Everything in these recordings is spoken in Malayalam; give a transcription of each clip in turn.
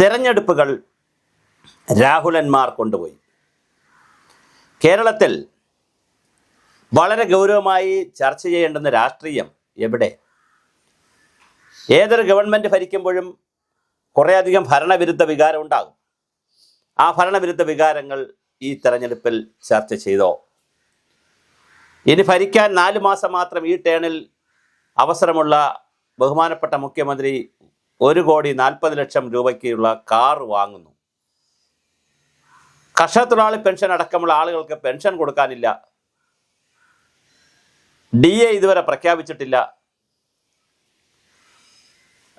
തെരഞ്ഞെടുപ്പുകൾ രാഹുലന്മാർ കൊണ്ടുപോയി. കേരളത്തിൽ വളരെ ഗൗരവമായി ചർച്ച ചെയ്യേണ്ടുന്ന രാഷ്ട്രീയം എവിടെ? ഏതൊരു ഗവൺമെന്റ് ഭരിക്കുമ്പോഴും കുറേയധികം ഭരണവിരുദ്ധ വികാരം ഉണ്ടാകും. ആ ഭരണവിരുദ്ധ വികാരങ്ങൾ ഈ തെരഞ്ഞെടുപ്പിൽ ചർച്ച ചെയ്തോ? ഇനി ഭരിക്കാൻ നാല് മാസം മാത്രം ഈ ടേണിൽ അവസരമുള്ള ബഹുമാനപ്പെട്ട മുഖ്യമന്ത്രി ഒരു കോടി നാൽപ്പത് ലക്ഷം രൂപയ്ക്കുള്ള കാർ വാങ്ങുന്നു. കർഷകത്തൊഴിലാളി പെൻഷൻ അടക്കമുള്ള ആളുകൾക്ക് പെൻഷൻ കൊടുക്കാനില്ല. ഡി എ ഇതുവരെ പ്രഖ്യാപിച്ചിട്ടില്ല.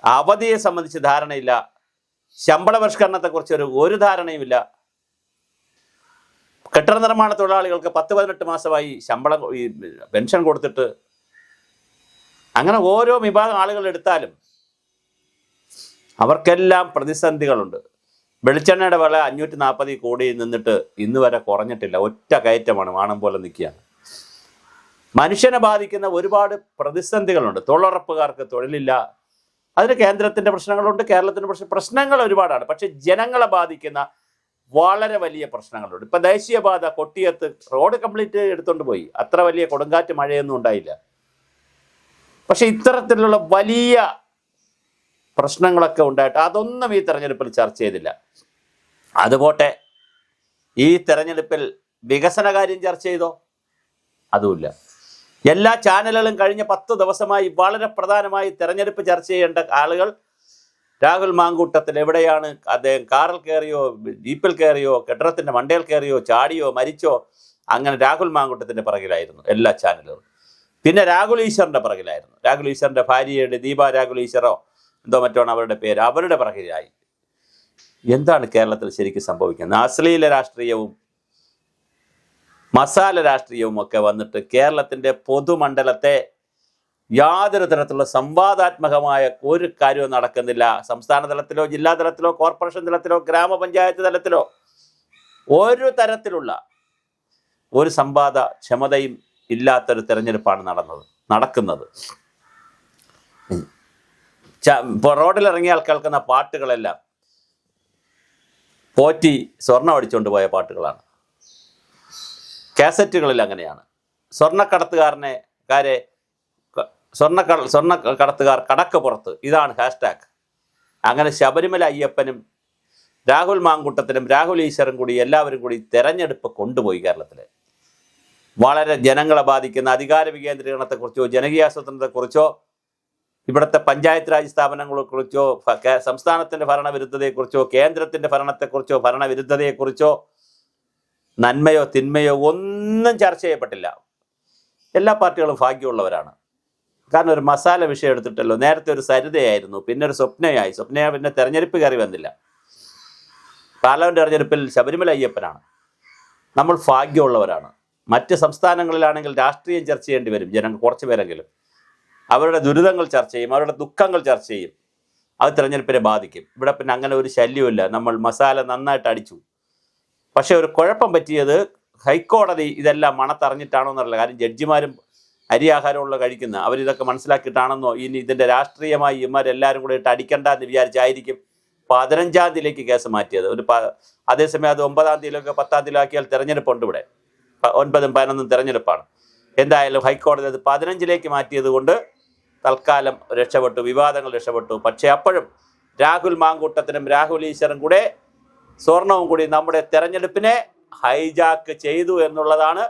അവധിയെ സംബന്ധിച്ച് ധാരണയില്ല. ശമ്പള പരിഷ്കരണത്തെക്കുറിച്ച് ഒരു ഒരു ധാരണയുമില്ല. കെട്ടിട നിർമ്മാണ തൊഴിലാളികൾക്ക് പത്ത് പതിനെട്ട് മാസമായി ശമ്പളം പെൻഷൻ കൊടുത്തിട്ട്. അങ്ങനെ ഓരോ വിഭാഗം ആളുകൾ എടുത്താലും അവർക്കെല്ലാം പ്രതിസന്ധികളുണ്ട്. വെളിച്ചെണ്ണയുടെ വില അഞ്ഞൂറ്റി നാൽപ്പത് കോടി നിന്നിട്ട് ഇന്ന് വരെ കുറഞ്ഞിട്ടില്ല. ഒറ്റ കയറ്റമാണ് വാണം പോലെ നിൽക്കുകയാണ്. മനുഷ്യനെ ബാധിക്കുന്ന ഒരുപാട് പ്രതിസന്ധികളുണ്ട്. തൊഴിലുറപ്പുകാർക്ക് തൊഴിലില്ല. അതിന് കേന്ദ്രത്തിന്റെ പ്രശ്നങ്ങളുണ്ട് കേരളത്തിന്റെ പ്രശ്നം പ്രശ്നങ്ങൾ ഒരുപാടാണ്. പക്ഷെ ജനങ്ങളെ ബാധിക്കുന്ന വളരെ വലിയ പ്രശ്നങ്ങളുണ്ട്. ഇപ്പം ദേശീയപാത കൊട്ടിയത്ത് റോഡ് കംപ്ലീറ്റ് എടുത്തുകൊണ്ട് പോയി. അത്ര വലിയ കൊടുങ്കാറ്റ് മഴയൊന്നും ഉണ്ടായില്ല. പക്ഷെ ഇത്തരത്തിലുള്ള വലിയ പ്രശ്നങ്ങളൊക്കെ ഉണ്ടായിട്ട് അതൊന്നും ഈ തെരഞ്ഞെടുപ്പിൽ ചർച്ച ചെയ്തില്ല. അതുപോട്ടെ ഈ തെരഞ്ഞെടുപ്പിൽ വികസന കാര്യം ചർച്ച ചെയ്തോ? അതുമില്ല. എല്ലാ ചാനലുകളും കഴിഞ്ഞ പത്ത് ദിവസമായി വളരെ പ്രധാനമായി തെരഞ്ഞെടുപ്പ് ചർച്ച ചെയ്യേണ്ട ആളുകൾ രാഹുൽ മാങ്കൂട്ടത്തിൽ എവിടെയാണ്? അദ്ദേഹം കാറിൽ കയറിയോ ജീപ്പിൽ കയറിയോ കെട്ടിടത്തിന്റെ മണ്ടയിൽ കയറിയോ ചാടിയോ മരിച്ചോ അങ്ങനെ രാഹുൽ മാങ്കൂട്ടത്തിന്റെ പിറകിലായിരുന്നു എല്ലാ ചാനലുകളും. പിന്നെ രാഹുൽ ഈശ്വറിന്റെ പിറകിലായിരുന്നു. രാഹുൽ ഈശ്വറിന്റെ ഭാര്യയുടെ ദീപ രാഹുൽ ഈശ്വറോ? എന്തോ മറ്റോ അവരുടെ പേര് അവരുടെ പിറകിലായി. എന്താണ് കേരളത്തിൽ ശരിക്കും സംഭവിക്കുന്നത്? അശ്ലീല രാഷ്ട്രീയവും മസാല രാഷ്ട്രീയവും ഒക്കെ വന്നിട്ട് കേരളത്തിന്റെ പൊതുമണ്ഡലത്തെ യാതൊരു തരത്തിലുള്ള സംവാദാത്മകമായ ഒരു കാര്യവും നടക്കുന്നില്ല. സംസ്ഥാന തലത്തിലോ ജില്ലാ തലത്തിലോ കോർപ്പറേഷൻ തലത്തിലോ ഗ്രാമപഞ്ചായത്ത് തലത്തിലോ. ഒരു തരത്തിലുള്ള ഒരു സംവാദ ക്ഷമതയും ഇല്ലാത്തൊരു തെരഞ്ഞെടുപ്പാണ് നടന്നത് നടക്കുന്നത്. റോഡിലിറങ്ങിയാൽ കേൾക്കുന്ന പാട്ടുകളെല്ലാം പോറ്റി സ്വർണം അടിച്ചുകൊണ്ട് പോയ പാട്ടുകളാണ്. കാസറ്റുകളിൽ അങ്ങനെയാണ്. സ്വർണക്കടത്തുകാരനെ കാരെ സ്വർണ സ്വർണ കടത്തുകാർ കടക്ക് പുറത്ത്. ഇതാണ് ഹാഷ്ടാഗ്. അങ്ങനെ ശബരിമല അയ്യപ്പനും രാഹുൽ മാങ്കുട്ടത്തിനും രാഹുൽ ഈശ്വറും കൂടി എല്ലാവരും കൂടി തെരഞ്ഞെടുപ്പ് കൊണ്ടുപോയി കേരളത്തിൽ വളരെ ജനങ്ങളെ ബാധിക്കുന്ന അധികാര വികേന്ദ്രീകരണത്തെക്കുറിച്ചോ ജനകീയാസൂത്രണത്തെക്കുറിച്ചോ ഇവിടുത്തെ പഞ്ചായത്ത് രാജ് സ്ഥാപനങ്ങളെക്കുറിച്ചോ സംസ്ഥാനത്തിന്റെ ഭരണവിരുദ്ധതയെക്കുറിച്ചോ കേന്ദ്രത്തിന്റെ ഭരണത്തെക്കുറിച്ചോ ഭരണവിരുദ്ധതയെക്കുറിച്ചോ നന്മയോ തിന്മയോ ഒന്നും ചർച്ച ചെയ്യപ്പെട്ടില്ല. എല്ലാ പാർട്ടികളും ഭാഗ്യമുള്ളവരാണ്. കാരണം ഒരു മസാല വിഷയം എടുത്തിട്ടല്ലോ നേരത്തെ ഒരു സരിതയായിരുന്നു പിന്നെ ഒരു സ്വപ്നയായി. സ്വപ്നയ പിന്നെ തെരഞ്ഞെടുപ്പ് കയറി വന്നില്ല. പാർലമെന്റ് തെരഞ്ഞെടുപ്പിൽ ശബരിമല അയ്യപ്പനാണ്. നമ്മൾ ഭാഗ്യമുള്ളവരാണ്. മറ്റ് സംസ്ഥാനങ്ങളിലാണെങ്കിൽ രാഷ്ട്രീയം ചർച്ച ചെയ്യേണ്ടി വരും ജനങ്ങൾ കുറച്ച് പേരെങ്കിലും അവരുടെ ദുരിതങ്ങൾ ചർച്ച ചെയ്യും അവരുടെ ദുഃഖങ്ങൾ ചർച്ച ചെയ്യും. അത് തിരഞ്ഞെടുപ്പിനെ ബാധിക്കും. ഇവിടെ പിന്നെ അങ്ങനെ ഒരു ശല്യമില്ല നമ്മൾ മസാല നന്നായിട്ട് അടിച്ചു. പക്ഷേ ഒരു കുഴപ്പം പറ്റിയത് ഹൈക്കോടതി ഇതെല്ലാം മണത്തറിഞ്ഞിട്ടാണോ എന്നറിയില്ല. കാര്യം ജഡ്ജിമാരും അരി ആഹാരമുള്ള കഴിക്കുന്ന അവരിതൊക്കെ മനസ്സിലാക്കിയിട്ടാണെന്നോ ഇനി ഇതിന്റെ രാഷ്ട്രീയമായി ഇമാരെല്ലാവരും കൂടെ ഇട്ട് അടിക്കണ്ട എന്ന് വിചാരിച്ചായിരിക്കും പതിനഞ്ചാം തീയതിയിലേക്ക് കേസ് മാറ്റിയത്. ഒരു അതേസമയം അത് ഒമ്പതാം തീയതിയിലൊക്കെ പത്താം തീയതിയിലാക്കിയാൽ തിരഞ്ഞെടുപ്പുണ്ട് ഇവിടെ. ഒൻപതും പതിനൊന്നും തിരഞ്ഞെടുപ്പാണ്. എന്തായാലും ഹൈക്കോടതി അത് പതിനഞ്ചിലേക്ക് മാറ്റിയത് കൊണ്ട് തൽക്കാലം രക്ഷപ്പെട്ടു വിവാദങ്ങൾ രക്ഷപ്പെട്ടു. പക്ഷേ അപ്പോഴും രാഹുൽ മാങ്കൂട്ടത്തിനും രാഹുൽ ഈശ്വറും കൂടെ സ്വർണവും കൂടി നമ്മുടെ തെരഞ്ഞെടുപ്പിനെ ഹൈജാക്ക് ചെയ്തു എന്നുള്ളതാണ്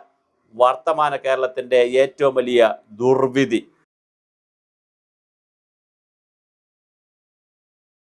വർത്തമാന കേരളത്തിന്റെ ഏറ്റവും വലിയ ദുർവിധി.